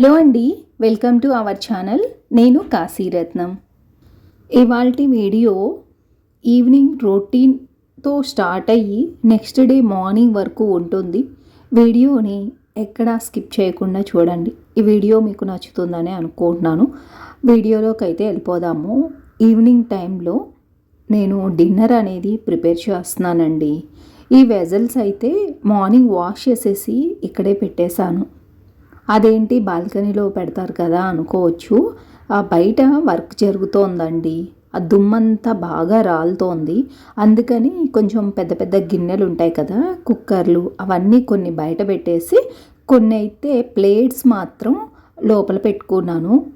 Hello అండి welcome to our channel నేను కాశీరత్నం ఇవాళ వీడియో ఈవినింగ్ రొటీన్తో స్టార్ట్ అయ్యి నెక్స్ట్ డే మార్నింగ్ వరకు ఉంటుంది. వీడియోని ఎక్కడా స్కిప్ చేయకుండా చూడండి. ఈ వీడియో మీకు నచ్చుతుందని అనుకుంటున్నాను. వీడియోలోకి అయితే వెళ్ళిపోదాము ఈవినింగ్ టైంలో నేను డిన్నర్ అనేది ప్రిపేర్ చేస్తున్నానండి. ఈ వెజల్స్ అయితే మార్నింగ్ వాష్ చేసేసి ఇక్కడే పెట్టేశాను. అదేంటి? బాల్కనీలో పెడతారు కదా అనుకోవచ్చు. ఆ బయట వర్క్ జరుగుతోందండి. ఆ దుమ్మంతా బాగా రాలుతోంది. అందుకని కొంచెం పెద్ద పెద్ద గిన్నెలు ఉంటాయి కదా కుక్కర్లు అవన్నీ కొన్ని బయట పెట్టేసి కొన్ని అయితే ప్లేట్స్ మాత్రం లోపల పెట్టుకున్నాను.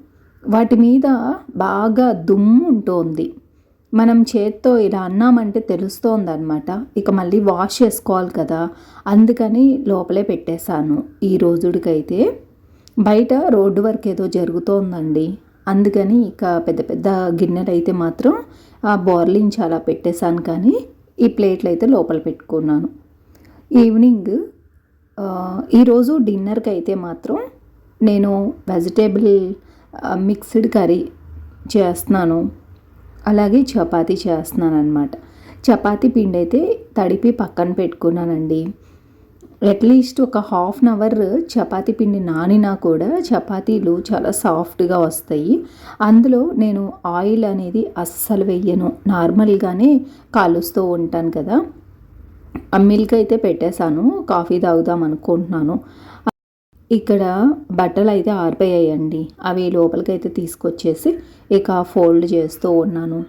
వాటి మీద బాగా దుమ్ము ఉంటుంది. మనం చేత్తో ఇలా అన్నామంటే తెలుస్తోంది అనమాట ఇక మళ్ళీ వాష్ చేసుకోవాలి కదా. అందుకని లోపలే పెట్టేశాను ఈ రోజుడికైతే. బయట రోడ్డు వర్క్ ఏదో జరుగుతోందండి. అందుకని ఇక పెద్ద పెద్ద గిన్నెలు అయితే మాత్రం ఆ బోర్లించి అలా పెట్టేశాను కానీ ఈ ప్లేట్లు అయితే లోపల పెట్టుకున్నాను. ఈవినింగ్ ఈరోజు డిన్నర్కి అయితే మాత్రం నేను వెజిటేబుల్ మిక్స్డ్ కర్రీ చేస్తున్నాను. అలాగే చపాతీ చేస్తున్నాను అనమాట చపాతీ పిండి అయితే తడిపి పక్కన పెట్టుకున్నానండి. అట్లీస్ట్ ఒక హాఫ్ అన్ అవర్ చపాతి పిండి నానినా కూడా చపాతీలు చాలా సాఫ్ట్గా వస్తాయి. అందులో నేను ఆయిల్ అనేది అస్సలు వెయ్యను నార్మల్గానే కాలుస్తూ ఉంటాను కదా. మిల్క్ అయితే పెట్టేశాను. కాఫీ తాగుదాం అనుకుంటున్నాను. ఇక్కడ బట్టలు అయితే ఆరిపోయాయండి. అవి లోపలికైతే తీసుకొచ్చేసి ఇక ఫోల్డ్ చేస్తూ ఉన్నాను.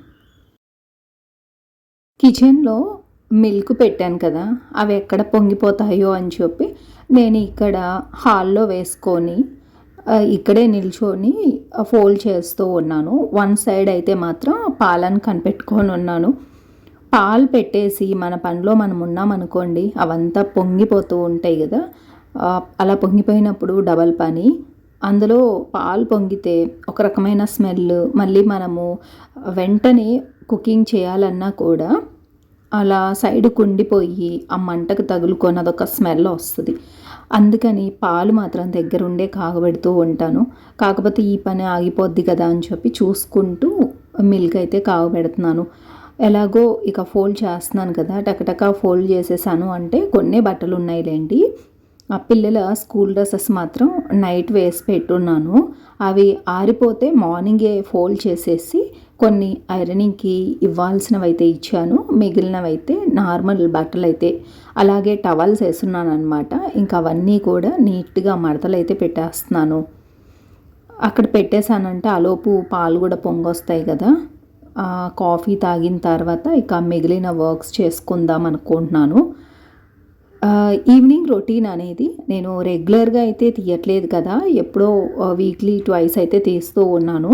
కిచెన్లో మిల్క్ పెట్టాను కదా అవి ఎక్కడ పొంగిపోతాయో అని చెప్పి నేను ఇక్కడ హాల్లో వేసుకొని ఇక్కడే నిల్చొని ఫోల్డ్ చేస్తూ ఉన్నాను. వన్ సైడ్ అయితే మాత్రం పాలను కనిపెట్టుకొని ఉన్నాను. పాలు పెట్టేసి మన పనిలో మనం ఉన్నామనుకోండి అవంతా పొంగిపోతూ ఉంటాయి కదా. అలా పొంగిపోయినప్పుడు డబల్ పని. అందులో పాలు పొంగితే ఒక రకమైన స్మెల్ మళ్ళీ మనము వెంటనే కుకింగ్ చేయాలన్నా కూడా అలా సైడ్ కుండిపోయి ఆ మంటకు తగులుకొని అదొక స్మెల్ వస్తుంది. అందుకని పాలు మాత్రం దగ్గరుండే కాగబెడుతూ ఉంటాను. కాకపోతే ఈ పని ఆగిపోద్ది కదా అని చెప్పి చూసుకుంటూ మిల్క్ అయితే కాగబెడుతున్నాను. ఎలాగో ఇక ఫోల్డ్ చేస్తున్నాను కదా టకటక ఫోల్డ్ చేసేసాను అంటే కొన్ని బట్టలు ఉన్నాయిలేండి ఆ పిల్లల స్కూల్ డ్రెస్సెస్ మాత్రం నైట్ వేసి పెట్టున్నాను. అవి ఆరిపోతే మార్నింగే ఫోల్డ్ చేసేసి కొన్ని ఐరనింగ్కి ఇవ్వాల్సినవి అయితే ఇచ్చాను. మిగిలినవి అయితే నార్మల్ బట్టలు అయితే అలాగే టవల్స్ వేస్తున్నాను అనమాట ఇంకా అవన్నీ కూడా నీట్గా మడతలు అయితే పెట్టేస్తున్నాను. అక్కడ పెట్టేశానంటే ఆలోపు పాలు కూడా పొంగొస్తాయి కదా. కాఫీ తాగిన తర్వాత ఇక మిగిలిన వర్క్స్ చేసుకుందాం అనుకుంటున్నాను. ఈవినింగ్ రొటీన్ అనేది నేను రెగ్యులర్గా అయితే తీయట్లేదు కదా. ఎప్పుడో వీక్లీ ట్వైస్ అయితే తీస్తూ ఉన్నాను.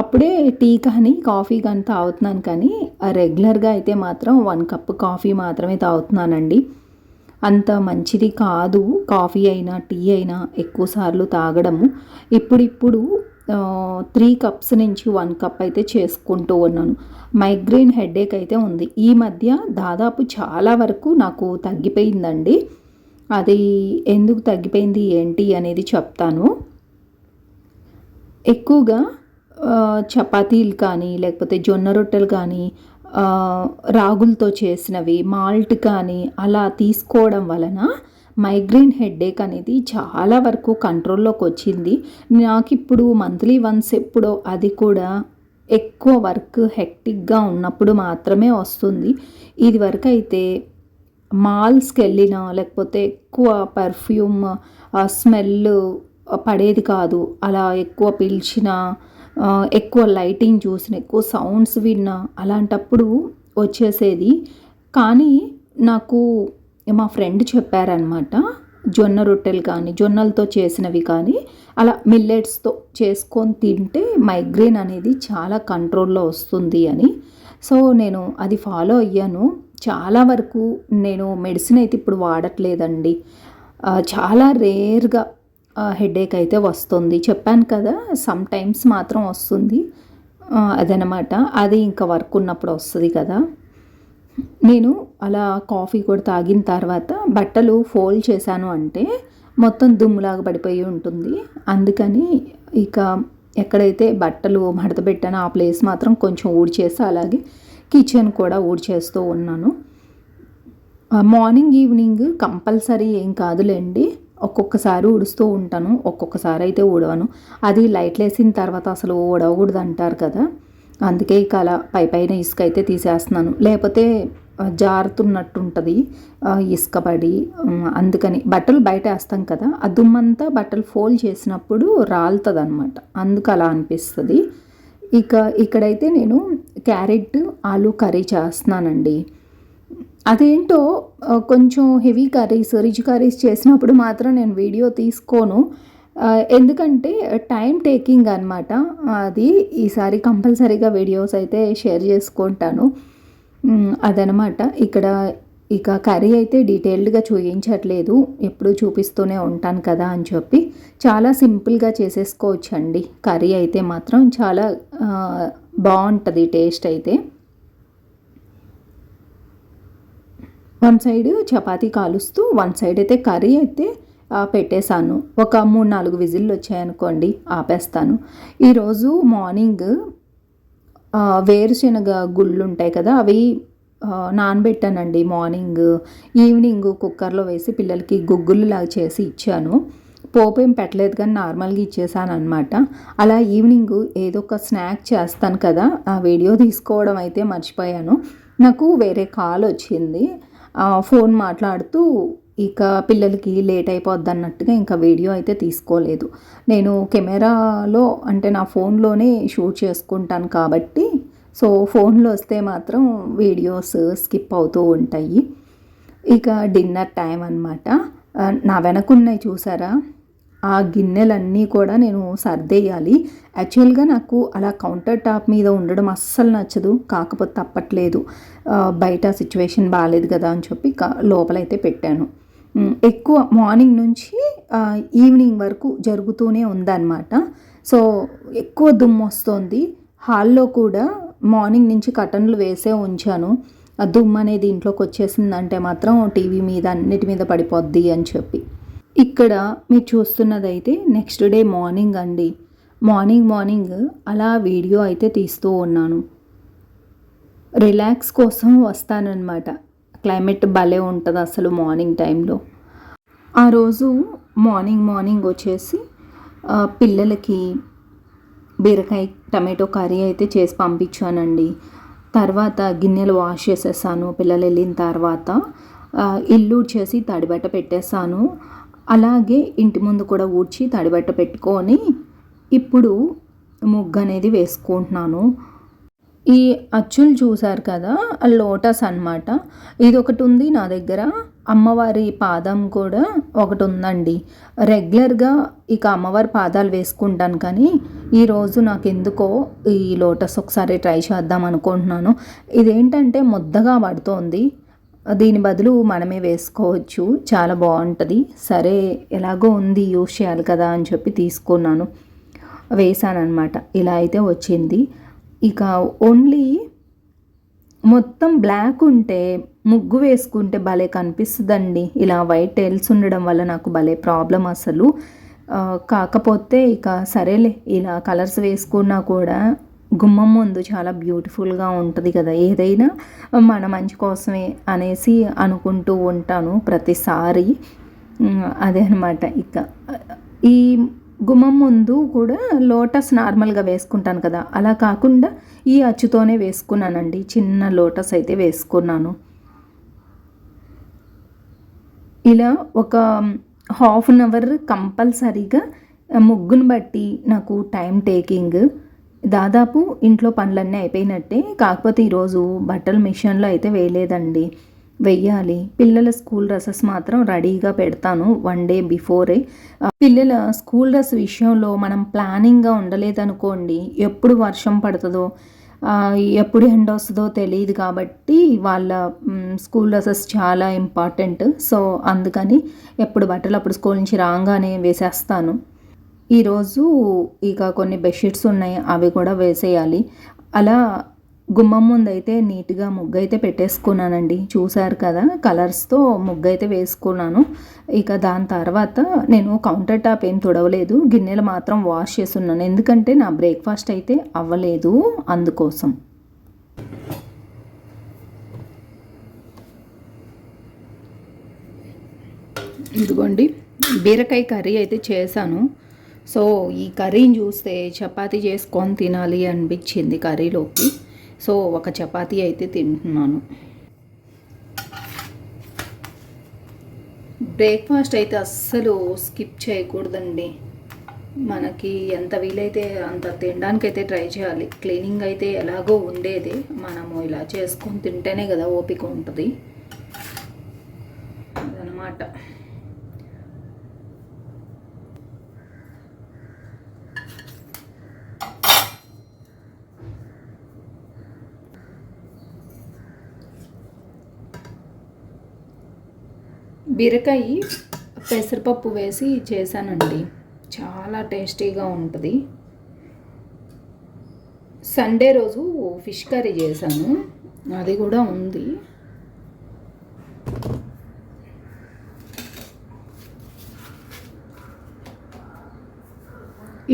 అప్పుడే టీ కానీ కాఫీ కానీ తాగుతున్నాను కానీ రెగ్యులర్గా అయితే మాత్రం వన్ కప్ కాఫీ మాత్రమే తాగుతున్నానండి. అంత మంచిది కాదు. కాఫీ అయినా టీ అయినా ఎక్కువసార్లు తాగడము. ఇప్పుడిప్పుడు త్రీ కప్స్ నుంచి వన్ కప్ అయితే చేసుకుంటూ ఉన్నాను. మైగ్రేన్ హెడేక్ అయితే ఉంది. ఈ మధ్య దాదాపు చాలా వరకు నాకు తగ్గిపోయిందండి. అది ఎందుకు తగ్గిపోయింది ఏంటి అనేది చెప్తాను. ఎక్కువగా చపాతీలు కానీ లేకపోతే జొన్న రొట్టెలు కానీ రాగులతో చేసినవి మాల్ట్ కానీ అలా తీసుకోవడం వలన మైగ్రేన్ హెడ్ఏక్ అనేది చాలా వరకు కంట్రోల్లోకి వచ్చింది. నాకు ఇప్పుడు మంత్లీ వన్స్ ఎప్పుడో అది కూడా ఎక్కువ వర్క్ హెక్టిక్గా ఉన్నప్పుడు మాత్రమే వస్తుంది. ఇది వరకు అయితే మాల్స్కి వెళ్ళినా లేకపోతే ఎక్కువ పర్ఫ్యూమ్ స్మెల్ పడేది కాదు. అలా ఎక్కువ పిలిచిన ఎక్కువ లైటింగ్ చూసిన ఎక్కువ సౌండ్స్ విన్నా అలాంటప్పుడు వచ్చేసేది. కానీ నాకు మా ఫ్రెండ్ చెప్పారనమాట జొన్న రొట్టెలు కానీ జొన్నలతో చేసినవి కానీ అలా మిల్లెట్స్తో చేసుకొని తింటే మైగ్రేన్ అనేది చాలా కంట్రోల్లో వస్తుంది అని. సో నేను అది ఫాలో అయ్యాను. చాలా వరకు నేను మెడిసిన్ అయితే ఇప్పుడు వాడట్లేదండి. చాలా రేర్గా హెడేక్ అయితే వస్తుంది. చెప్పాను కదా సమ్ టైమ్స్ మాత్రం వస్తుంది. అదనమాట. అది ఇంకా వర్క్ ఉన్నప్పుడు వస్తుంది కదా. నేను అలా కాఫీ కూడా తాగిన తర్వాత బట్టలు ఫోల్డ్ చేశాను అంటే మొత్తం దుమ్ములాగా పడిపోయి ఉంటుంది. అందుకని ఇక ఎక్కడైతే బట్టలు మడత పెట్టానో ఆ ప్లేస్ మాత్రం కొంచెం ఊడ్చేసి అలాగే కిచెన్ కూడా ఊడ్చేస్తూ ఉన్నాను. మార్నింగ్ ఈవినింగ్ కంపల్సరీ ఏం కాదులేండి. ఒక్కొక్కసారి ఊడుస్తూ ఉంటాను ఒక్కొక్కసారి అయితే ఊడవను. అది లైట్లు వేసిన తర్వాత అసలు ఊడవకూడదు అంటారు కదా. అందుకే ఇక అలా పై పైన ఇసుక అయితే తీసేస్తున్నాను. లేకపోతే జారుతున్నట్టు ఉంటుంది ఇసుక పడి అందుకని బట్టలు బయట వేస్తాం కదా ఆ దుమ్మంతా బట్టలు ఫోల్డ్ చేసినప్పుడు రాలుతుంది అనమాట అందుకు అలా అనిపిస్తుంది. ఇక ఇక్కడైతే నేను క్యారెట్ ఆలు కర్రీ చేస్తున్నానండి. అదేంటో కొంచెం హెవీ కర్రీస్ రిచ్ కర్రీస్ చేసినప్పుడు మాత్రం నేను వీడియో తీసుకోను. ఎందుకంటే టైం టేకింగ్ అనమాట అది ఈసారి కంపల్సరీగా వీడియోస్ అయితే షేర్ చేసుకుంటాను. అదనమాట ఇక్కడ ఇక కర్రీ అయితే డీటెయిల్డ్గా చూపించట్లేదు ఎప్పుడు చూపిస్తూనే ఉంటాను కదా అని చెప్పి చాలా సింపుల్గా చేసేసుకోవచ్చండి. కర్రీ అయితే మాత్రం చాలా బాగుంటుంది టేస్ట్ అయితే. వన్ సైడ్ చపాతీ కాలుస్తూ వన్ సైడ్ అయితే కర్రీ అయితే పెట్టేశాను. ఒక మూడు నాలుగు విజిల్లు వచ్చాయనుకోండి ఆపేస్తాను. ఈరోజు మార్నింగ్ వేరుశనగ గుళ్ళు ఉంటాయి కదా అవి నానబెట్టానండి మార్నింగ్. ఈవినింగ్ కుక్కర్లో వేసి పిల్లలకి గుగ్గులులాగా చేసి ఇచ్చాను. పోపు ఏం పెట్టలేదు కానీ నార్మల్గా ఇచ్చేసాను అనమాట అలా ఈవినింగ్ ఏదో ఒక స్నాక్ చేస్తాను కదా ఆ వీడియో తీసుకోవడం అయితే మర్చిపోయాను. నాకు వేరే కాల్ వచ్చింది. ఫోన్ మాట్లాడుతూ ఇక పిల్లలకి లేట్ అయిపోద్ది అన్నట్టుగా ఇంకా వీడియో అయితే తీసుకోలేదు. నేను కెమెరాలో అంటే నా ఫోన్లోనే షూట్ చేసుకుంటాను కాబట్టి సో ఫోన్లో వస్తే మాత్రం వీడియోస్ స్కిప్ అవుతూ ఉంటాయి. ఇక డిన్నర్ టైం అనమాట నా వెనకున్నాయి చూసారా? ఆ గిన్నెలన్నీ కూడా నేను సర్దేయాలి. యాక్చువల్గా నాకు అలా కౌంటర్ టాప్ మీద ఉండడం అస్సలు నచ్చదు. కాకపోతే తప్పట్లేదు. బయట సిచ్యువేషన్ బాగాలేదు కదా అని చెప్పి లోపలైతే పెట్టాను. ఎక్కువ మార్నింగ్ నుంచి ఈవినింగ్ వరకు జరుగుతూనే ఉందన్నమాట. సో ఎక్కువ దుమ్ము వస్తుంది. హాల్లో కూడా మార్నింగ్ నుంచి కటన్లు వేసే ఉంచాను. ఆ దుమ్ము అనేది ఇంట్లోకి వచ్చేసిందంటే మాత్రం టీవీ మీద అన్నిటి మీద పడిపోద్ది అని చెప్పి. ఇక్కడ మీరు చూస్తున్నదైతే నెక్స్ట్ డే మార్నింగ్ అండి. మార్నింగ్ మార్నింగ్ అలా వీడియో అయితే తీస్తూ ఉన్నాను. రిలాక్స్ కోసం వస్తానన్నమాట. క్లైమేట్ భలే ఉంటుంది అసలు మార్నింగ్ టైంలో ఆ రోజు మార్నింగ్ మార్నింగ్ వచ్చేసి పిల్లలకి బీరకాయ టమాటో కర్రీ అయితే చేసి పంపించానండి. తర్వాత గిన్నెలు వాష్ చేసేసాను. పిల్లలు వెళ్ళిన తర్వాత ఇల్లు చేసి తడిబట్ట పెట్టేసాను అలాగే ఇంటి ముందు కూడా ఊడ్చి తడిబట్ట పెట్టుకొని ఇప్పుడు ముగ్గు అనేది వేసుకుంటున్నాను. ఈ అచ్చులు చూసారు కదా లోటస్ అనమాట ఇది ఒకటి ఉంది నా దగ్గర. అమ్మవారి పాదం కూడా ఒకటి ఉందండి. రెగ్యులర్గా ఇక అమ్మవారి పాదాలు వేసుకుంటాను కానీ ఈరోజు నాకు ఎందుకో ఈ లోటస్ ఒకసారి ట్రై చేద్దాం అనుకుంటున్నాను. ఇదేంటంటే ముద్దగా పడుతోంది. దీని బదులు మనమే వేసుకోవచ్చు. చాలా బాగుంటుంది. సరే ఎలాగో ఉంది యూస్ చేయాలి కదా అని చెప్పి తీసుకున్నాను. వేసానమాట ఇలా అయితే వచ్చింది. ఇక ఓన్లీ మొత్తం బ్లాక్ ఉంటే ముగ్గు వేసుకుంటే భలే కనిపిస్తుందండి. ఇలా వైట్ టైల్స్ ఉండడం వల్ల నాకు భలే ప్రాబ్లం అసలు. కాకపోతే ఇక సరేలే ఇలా కలర్స్ వేసుకున్నా కూడా గుమ్మం ముందు చాలా బ్యూటిఫుల్గా ఉంటుంది కదా. ఏదైనా మన మంచి కోసమే అనేసి అనుకుంటూ ఉంటాను ప్రతిసారి. అదే అనమాట ఇక ఈ గుమ్మం ముందు కూడా లోటస్ నార్మల్గా వేసుకుంటాను కదా. అలా కాకుండా ఈ అచ్చుతోనే వేసుకున్నానండి. చిన్న లోటస్ అయితే వేసుకున్నాను. ఇలా ఒక హాఫ్ అన్ అవర్ కంపల్సరీగా ముగ్గును బట్టి నాకు టైం టేకింగ్ దాదాపు ఇంట్లో పనులన్నీ అయిపోయినట్టే కాకపోతే ఈరోజు బట్టలు మిషన్లో అయితే వేయలేదండి. వెయ్యాలి పిల్లల స్కూల్ డ్రెస్సెస్ మాత్రం రెడీగా పెడతాను వన్ డే బిఫోరే. పిల్లల స్కూల్ డ్రెస్ విషయంలో మనం ప్లానింగ్గా ఉండలేదనుకోండి ఎప్పుడు వర్షం పడుతుందో ఎప్పుడు ఎండ వస్తుందో తెలియదు కాబట్టి వాళ్ళ స్కూల్ డ్రెస్సెస్ చాలా ఇంపార్టెంట్. సో అందుకని ఎప్పుడు బట్టలు అప్పుడు స్కూల్ నుంచి రాగానే వేసేస్తాను. ఈరోజు ఇక కొన్ని బెడ్షీట్స్ ఉన్నాయి అవి కూడా వేసేయాలి. అలా గుమ్మం ముందైతే నీట్గా ముగ్గు అయితే పెట్టేసుకున్నానండి. చూసారు కదా కలర్స్తో ముగ్గు అయితే వేసుకున్నాను. ఇక దాని తర్వాత నేను కౌంటర్ టాప్ ఏం తుడవలేదు గిన్నెలు మాత్రం వాష్ చేస్తున్నాను. ఎందుకంటే నా బ్రేక్ఫాస్ట్ అయితే అవ్వలేదు అందుకోసం. ఇదిగోండి బీరకాయ కర్రీ అయితే చేశాను. సో ఈ కర్రీని చూస్తే చపాతి చేసుకొని తినాలి అనిపించింది కర్రీలోకి. సో ఒక చపాతి అయితే తింటున్నాను. బ్రేక్ఫాస్ట్ అయితే అస్సలు స్కిప్ చేయకూడదండి. మనకి ఎంత వీలైతే అంత తినడానికి అయితే ట్రై చేయాలి. క్లీనింగ్ అయితే ఎలాగో ఉండేది. మనము ఇలా చేసుకొని తింటేనే కదా ఓపిక ఉంటుంది. అదనమాట. బీరకాయ పెసరపప్పు వేసి చేశానండి. చాలా టేస్టీగా ఉంటుంది. సండే రోజు ఫిష్ కర్రీ చేశాను. అది కూడా ఉంది.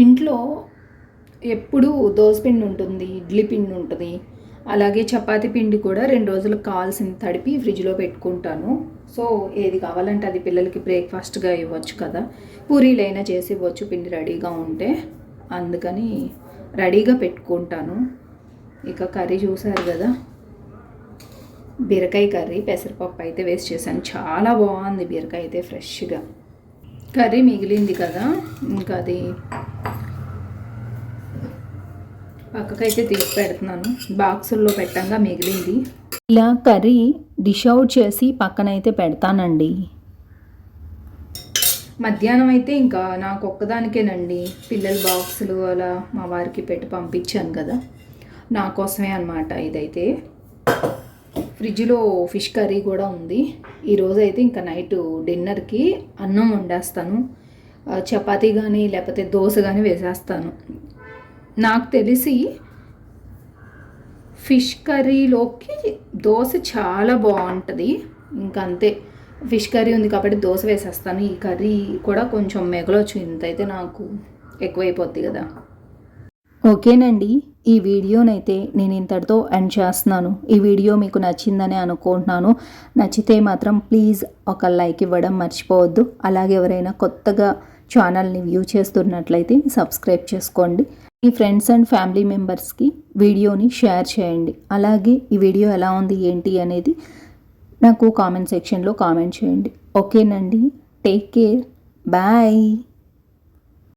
ఇంట్లో ఎప్పుడు పిండి ఉంటుంది ఇడ్లీ పిండి ఉంటుంది. అలాగే చపాతీ పిండి కూడా రెండు రోజులకు కావాల్సింది తడిపి ఫ్రిడ్జ్లో పెట్టుకుంటాను. సో ఏది కావాలంటే అది పిల్లలకి బ్రేక్ఫాస్ట్గా ఇవ్వచ్చు కదా. పూరీలైనా చేసి ఇవ్వచ్చు పిండి రెడీగా ఉంటే. అందుకని రెడీగా పెట్టుకుంటాను. ఇక కర్రీ చూసారు కదా. బీరకాయ కర్రీ పెసరపప్పు అయితే వేస్ట్ చేశాను. చాలా బాగుంది బీరకాయ అయితే ఫ్రెష్గా. కర్రీ మిగిలింది కదా. ఇంకా అది పక్కకైతే తీసి పెడుతున్నాను. బాక్సుల్లో పెట్టంగా మిగిలింది. ఇలా కర్రీ డిష్ అవుట్ చేసి పక్కనైతే పెడతానండి. మధ్యాహ్నం అయితే ఇంకా నాకు ఒక్కదానికేనండి. పిల్లల బాక్సులు అలా మా వారికి పెట్టి పంపించాను కదా. నా కోసమే అనమాట ఇదైతే. ఫ్రిడ్జ్లో ఫిష్ కర్రీ కూడా ఉంది. ఈరోజు అయితే ఇంకా నైట్ డిన్నర్కి అన్నం వండేస్తాను. చపాతీ కానీ లేకపోతే దోశ కానీ వేసేస్తాను. నాకు తెలిసి ఫిష్ కర్రీలోకి దోశ చాలా బాగుంటుంది. ఇంకంతే. ఫిష్ కర్రీ ఉంది కాబట్టి దోశ వేసేస్తాను. ఈ కర్రీ కూడా కొంచెం మెగలొచ్చు ఇంతైతే నాకు ఎక్కువైపోద్ది కదా. ఓకేనండి. ఈ వీడియోనైతే నేను ఇంతటితో ఎండ్ చేస్తున్నాను. ఈ వీడియో మీకు నచ్చిందని అనుకుంటున్నాను. నచ్చితే మాత్రం ప్లీజ్ ఒక లైక్ ఇవ్వడం మర్చిపోవద్దు. అలాగే ఎవరైనా కొత్తగా ఛానల్ని వ్యూ చేస్తున్నట్లయితే సబ్స్క్రైబ్ చేసుకోండి. మీ ఫ్రెండ్స్ అండ్ ఫ్యామిలీ మెంబర్స్కి వీడియోని షేర్ చేయండి. అలాగే ఈ వీడియో ఎలా ఉంది ఏంటి అనేది నాకు కామెంట్ సెక్షన్లో కామెంట్ చేయండి. ఓకేనండి టేక్ కేర్ బాయ్